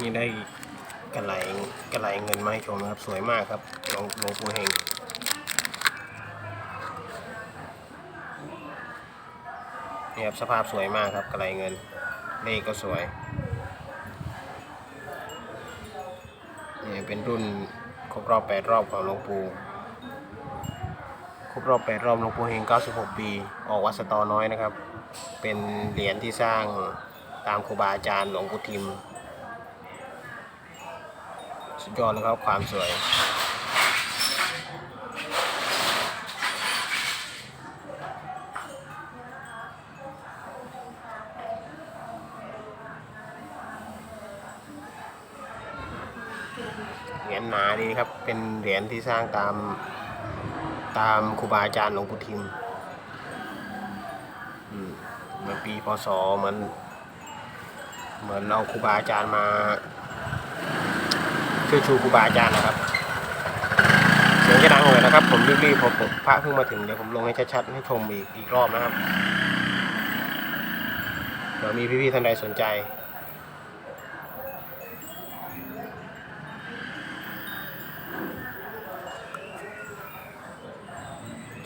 นี่ได้กระไหลกระไหลเงินมาให้ชมนะครับ สวยมากครับหลวงหลวงปู่เฮงนี่ครับสภาพสวยมากครับกระไหลเงินเลขก็สวยนี่เป็นรุ่นครบรอบ 8 รอบของหลวงปู่ครบรอบ 8 รอบหลวงปู่เฮง 96 ปี ออกวัดสตอน้อยนะครับ เป็นเหรียญที่สร้างตามครูบาอาจารย์หลวงปู่ทิม สุดยอดเลยครับความสวยเหรียญหนาดีครับ เป็นเหรียญที่สร้างตามตามครูบาอาจารย์หลวงปู่ทิมอืมเหมือนปีพศเหมือนเหมือนเอาครูบาอาจารย์มา ช่วยชูครูบาอาจารย์นะครับ เสียงจะดังเลยนะครับ ผมรีบๆผมพระเพิ่งมาถึงเดี๋ยวผมลงให้ชัดๆให้ชมอีกอีกรอบนะครับเดี๋ยวมีพี่ๆท่านใดสนใจ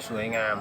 สวยงาม